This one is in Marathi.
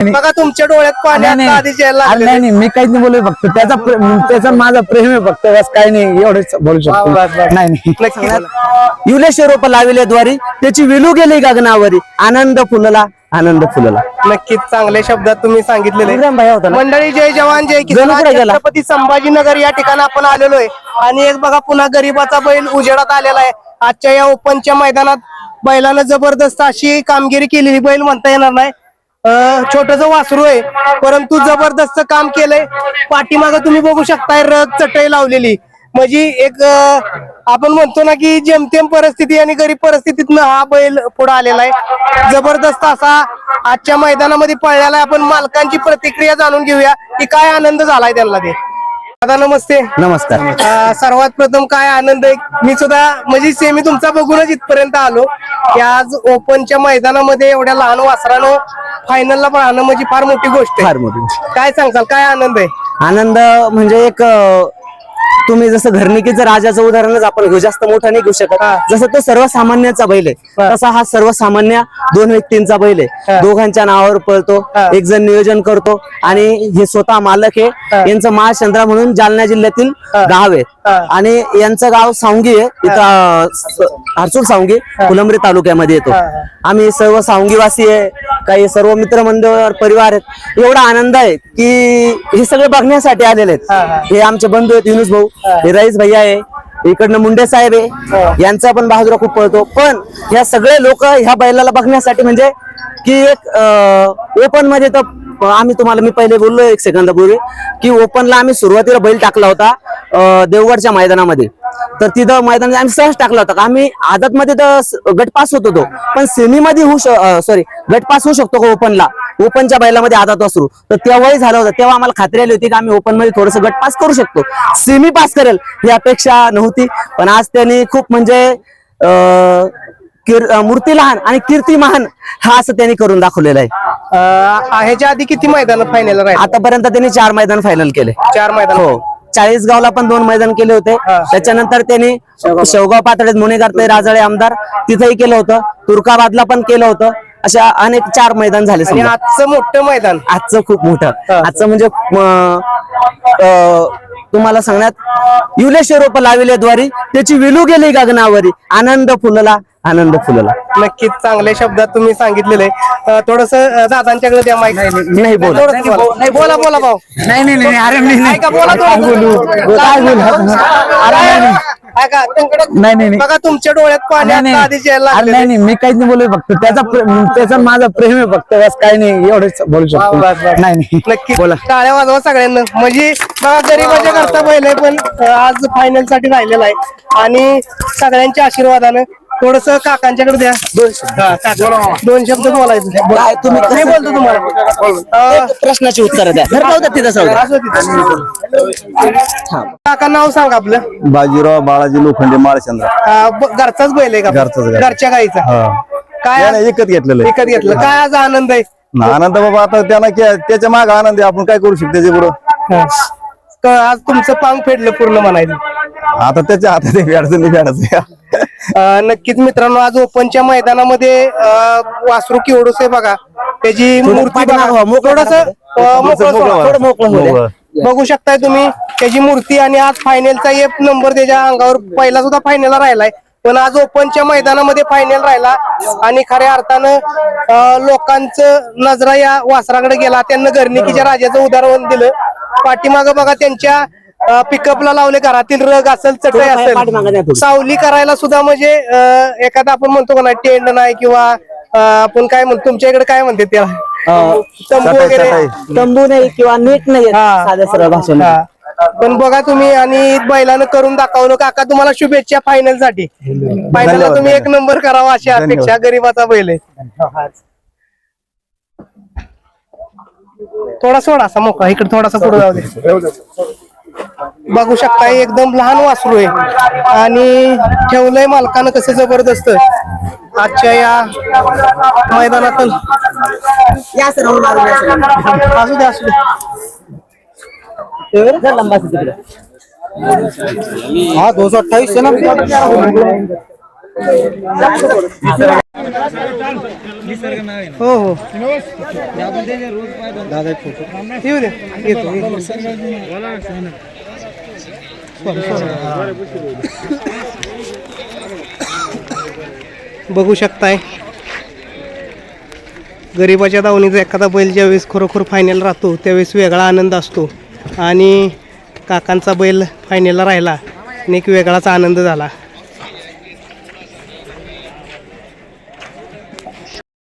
बघा तुमच्या डोळ्यात पाणी नाही, आता आधीच यायला अरे लागलेलं नाही आहे. नाही मी काहीच नाही बोलू फक्त. त्याचा प्रे- त्याचा माझा प्रेम आहे फक्त. बस काही नाही एवढंच बोलू शकतो. बस, बस. नाही नाही. नक्की बोला. युलेश रोप लाविले द्वारी त्याची विलू गेली गगनावरी. आनंद फुलला आनंद फुलला. नक्कीच चांगल्या शब्दात तुम्ही सांगितलेले होता ना? मंडळी जय जवान जय किसान. जणू कुठे गेला? छत्रपती संभाजीनगर या ठिकाणी आपण आलेलो आहे. आणि एक बघा पुन्हा गरीबाचा बैल उजेडात आलेला आहे. आजच्या या ओपनच्या मैदानात बैलानं जबरदस्त अशी कामगिरी केलेली बैल म्हणता येणार नाही. छोटस वासरू आहे. परंतु जबरदस्त काम केलंय. पाठीमाग तुम्ही बघू शकताय रग चटई लावलेली. म्हणजे एक आपण म्हणतो ना की जेमतेम परिस्थिती आणि गरीब परिस्थितीतनं हा बैल पुढे आलेला आहे. जबरदस्त असा आजच्या मैदानामध्ये पळलेला आहे आपण मालकांची प्रतिक्रिया जाणून घेऊया की काय आनंद झालाय त्यांना ते. दादा नमस्ते. नमस्कार. सर्वात प्रथम काय आनंद आहे? मी सुद्धा म्हणजे सेमी तुमचा बघूनच इथपर्यंत आलो की आज ओपनच्या मैदानामध्ये एवढ्या लहान वासरानं फायनलला पाहणं म्हणजे फार मोठी गोष्ट फार आहे मोठी काय सांगताल काय आनंद आहे? आनंद म्हणजे एक अं, तुम्ही जसं घरनिकीचं राजाचं उदाहरणच आपण घेऊ जास्त मोठं नाही घेऊ शकत. जसं तो सर्वसामान्याचा बैल आहे तसा हा सर्वसामान्य दोन व्यक्तींचा बैल आहे. दोघांच्या नावावर पळतो. एक जण नियोजन करतो आणि हे स्वतः मालक आहे. यांचं महाचंद्रा म्हणून जालना जिल्ह्यातील गाव आहे. आणि यांचं गाव सावंगी आहे. इथं हर्सूल सावंगी फुलंब्री तालुक्यामध्ये येतो. आम्ही सर्व सावंगीवासी आहे. काही सर्व मित्रमंडळ परिवार आहेत. एवढा आनंद आहे की हे सगळे बघण्यासाठी आलेले. आहेत. हे आमचे बंधू आहेत युनुस भाऊ. हे रईस भैया आहे. इकडनं मुंडे साहेब आहे. यांचा पण बहादुरा खूप पळतो. पण ह्या सगळे लोक ह्या बैलाला बघण्यासाठी म्हणजे की एक ओपनमध्ये तर आम्ही तुम्हाला मी पहिले बोललो एक सेकंदापूर्वी की ओपनला आम्ही सुरुवातीला बैल टाकला होता देवगडच्या मैदानामध्ये. तर तिथं मैदानात आम्ही सहज टाकला होता. गट आदत तर गट पास होत होतो. पण सेमी मध्ये होऊ सॉरी गट पास होऊ शकतो का ओपनला? ओपनच्या बैलामध्ये आदत वासरू तर तेव्हाही झालं होतं. तेव्हा आम्हाला खात्री आली होती की आम्ही ओपनमध्ये थोडस गट पास करू शकतो. सेमी पास करेल ही अपेक्षा नव्हती. पण आज त्यांनी खूप म्हणजे मूर्ती लहान आणि कीर्ती महान हा असं त्यांनी करून दाखवलेलं आहे. ह्याच्या आधी किती मैदान फायनल आतापर्यंत त्यांनी चार मैदान फायनल केले. चार मैदान. हो. चाळीस गावला पण दोन मैदान केले होते. त्याच्यानंतर त्यांनी शेवगाव पातळीत मुनेगार ते राजळे आमदार तिथेही केलं होतं. तुर्काबादला पण केलं होतं. अशा अनेक चार मैदान झाले आणि समजा. आजचं मोठं मैदान. आजचं खूप मोठं. आजचं म्हणजे अं, अं, तुम्हाला सांगण्यात युलेश रोप लाविले द्वारी त्याची विलू गेली गगनावरी आनंद फुलला. आनंद फुलला. नक्कीच चांगल्या शब्दात तुम्ही सांगितलेलं आहे. थोडस दादांच्याकडे द्या माहिती नाही बोला. नाही बोला बोला भाऊ. नाही नाही नाही अरे मी नाही. बोला बोलू. बोलू? नाही, नाही. बघा तुमच्या डोळ्यात पाणी. आधीच यायला नाही. नाही मी काहीच नाही बोलू फक्त. त्याचा त्याचा माझा प्रेम आहे फक्त. बस काही नाही एवढंच बोलू शकतो. नाही नाही. नक्की. टाळ्या वाजवा सगळ्यांना. म्हणजे बघा गरीबाच्या करता बैल आहे पण आज फायनलसाठी राहिलेला आहे. आणि सगळ्यांच्या आशीर्वादानं थोडस काकांच्याकडे द्या. हा. दोन शब्द बोलायचं. काय तुम्ही बोलतो तुम्हाला. प्रश्नाची उत्तर द्या. धर तिथं. काका नाव सांग आपलं. बाजीराव बाळाजी लोखंडे माळचंद्र घरचाच बैल आहे का? घरचाच, घरचा. घरच्या गाईचा. काय विकत घेतलेलं. विकत घेतलं. काय आज आनंद आहे? आनंद बाबा आता त्यांना के- त्याच्या माग आनंद आहे. आपण काय करू शकतो त्याच्या पुढं. क- आज तुमचं पांग फेडलं पूर्ण म्हणायचं. आता त्याच्या हातात अडचण नाही अं, नक्कीच मित्रांनो आज ओपनच्या मैदानामध्ये वासरू केवढूस आहे बघा. त्याची मूर्ती थोडस. बघू शकताय तुम्ही त्याची मूर्ती आणि आज फायनलचा एक नंबर त्याच्या अंगावर पहिला सुद्धा फायनलला राहिलाय. पण आज ओपनच्या मैदानामध्ये फायनल राहिला आणि खऱ्या अर्थानं लोकांचं नजरा या वासराकडे गेला. त्यांना गर्निकीच्या राजाचं उदाहरण दिलं. पाठीमागं बघा त्यांच्या पिकअपला लावले घरातील रग असेल चटई असेल. सावली करायला सुद्धा म्हणजे एखादा आपण म्हणतो का नाही टेंड नाही किंवा आपण काय म्हणतो तुमच्या इकडे काय म्हणते त्याला? तंबू वगैरे. तंबू नाही किंवा नीट नाही हा. साध्या सरळ भाषेमध्ये. हा. पण बघा तुम्ही आणि बैलानं करून दाखवलं काका तुम्हाला शुभेच्छा फायनलसाठी फायनलला तुम्ही एक नंबर करावा अशी अपेक्षा गरीबाचा बैल आहे. थोडा सोडा असा मोकळा इकडे थोडासा पुढे जाऊ दे. बघू शकता एकदम लहान वासरू आहे. आणि ठेवलंय मालकानं कसं जबरदस्त. आजच्या या मैदानात या सर म्हणून मारून या सर. असू दे असू दे. हा दोनशे अठ्ठावीस आहे ना. हो हो. येऊ दे. येतो येतो. बघू शकताय. गरिबाच्या दावणीचा एखादा बैल ज्यावेळेस खरोखर फायनल राहतो त्यावेळेस वेगळा आनंद असतो. आणि काकांचा बैल फायनलला राहिला आणि एक वेगळाच आनंद झाला.